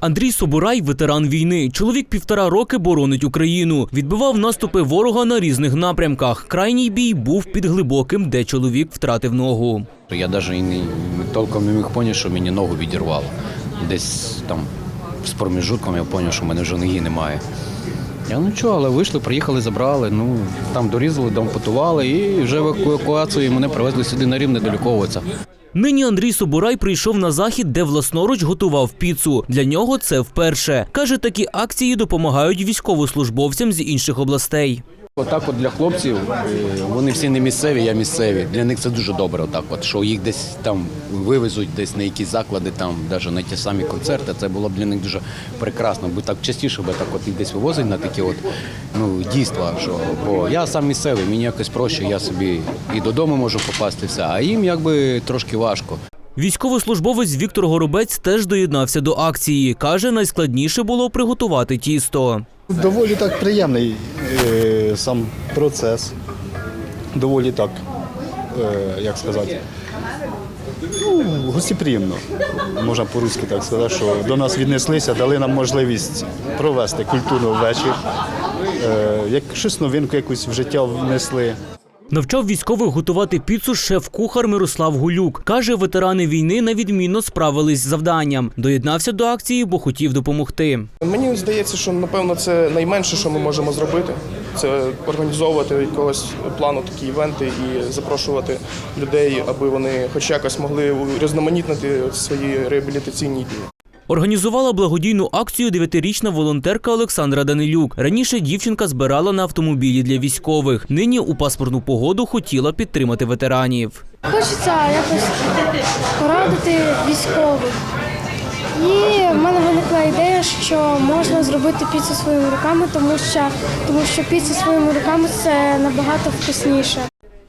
Андрій Соборай ветеран війни. Чоловік півтора роки боронить Україну. Відбивав наступи ворога на різних напрямках. Крайній бій був під глибоким, де чоловік втратив ногу. Я навіть не, толком не міг зрозуміти, що мені ногу відірвало. Десь там з проміжутком я зрозумів, що в мене вже ноги немає. Я ну чого, але вийшли, приїхали, забрали. Ну там дорізали, ампутували і вже евакуацією мене привезли сюди на рівне доліковуватися. Нині Андрій Собурай прийшов на захід, де власноруч готував піцу. Для нього це вперше. Каже, такі акції допомагають військовослужбовцям з інших областей. Отак, от для хлопців, е, вони всі не місцеві, я місцеві. Для них це дуже добре, отак, от, що їх десь там вивезуть, десь на якісь заклади, там, навіть на ті самі концерти. Це було б для них дуже прекрасно. Бо так частіше би так от їх десь вивозить на такі от ну, дійства. Що, бо я сам місцевий, мені якось проще, я собі і додому можу попастися, а їм якби трошки важко. Військовослужбовець Віктор Горобець теж доєднався до акції. Каже, найскладніше було приготувати тісто. Доволі так приємний е, сам процес. Доволі так, е, як сказати, ну, гостеприємно. Можна по-руськи так сказати, що до нас віднеслися, дали нам можливість провести культурний вечір. Е, як щось новинку якусь в життя внесли. Навчав військових готувати піцу шеф-кухар Мирослав Гулюк. Каже, ветерани війни невідмінно справились з завданням. Доєднався до акції, бо хотів допомогти. Мені здається, що напевно це найменше, що ми можемо зробити. Це організовувати якогось плану такі івенти і запрошувати людей, аби вони хоч якось могли різноманітнити свої реабілітаційні дії. Організувала благодійну акцію дев'ятирічна волонтерка Олександра Данилюк. Раніше дівчинка збирала на автомобілі для військових. Нині у паспортну погоду хотіла підтримати ветеранів. Хочеться якось порадити військових. І в мене виникла ідея, що можна зробити піцу своїми руками, тому що, тому що піца своїми руками це набагато вкусніше.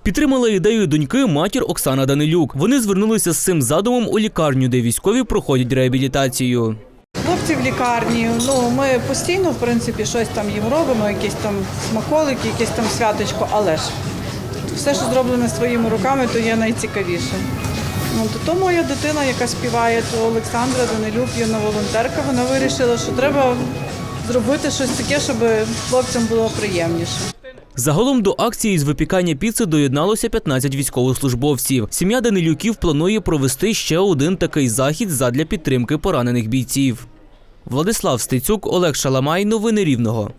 Підтримала ідею доньки матір Оксана Данилюк. Вони звернулися з цим задумом у лікарню, де військові проходять реабілітацію. Хлопці в лікарні. Ну ми постійно, в принципі, щось там їм робимо, якісь там смаколики, якесь там святочко, але ж все, що зроблене своїми руками, то є найцікавіше. Ну, то, то моя дитина, яка співає, то Олександра Данилюк, юна волонтерка, вона вирішила, що треба зробити щось таке, щоб хлопцям було приємніше. Загалом до акції з випікання піци доєдналося 15 військовослужбовців. Сім'я Данилюків планує провести ще один такий захід задля підтримки поранених бійців. Владислав Стецюк, Олег Шаламай. Новини Рівного.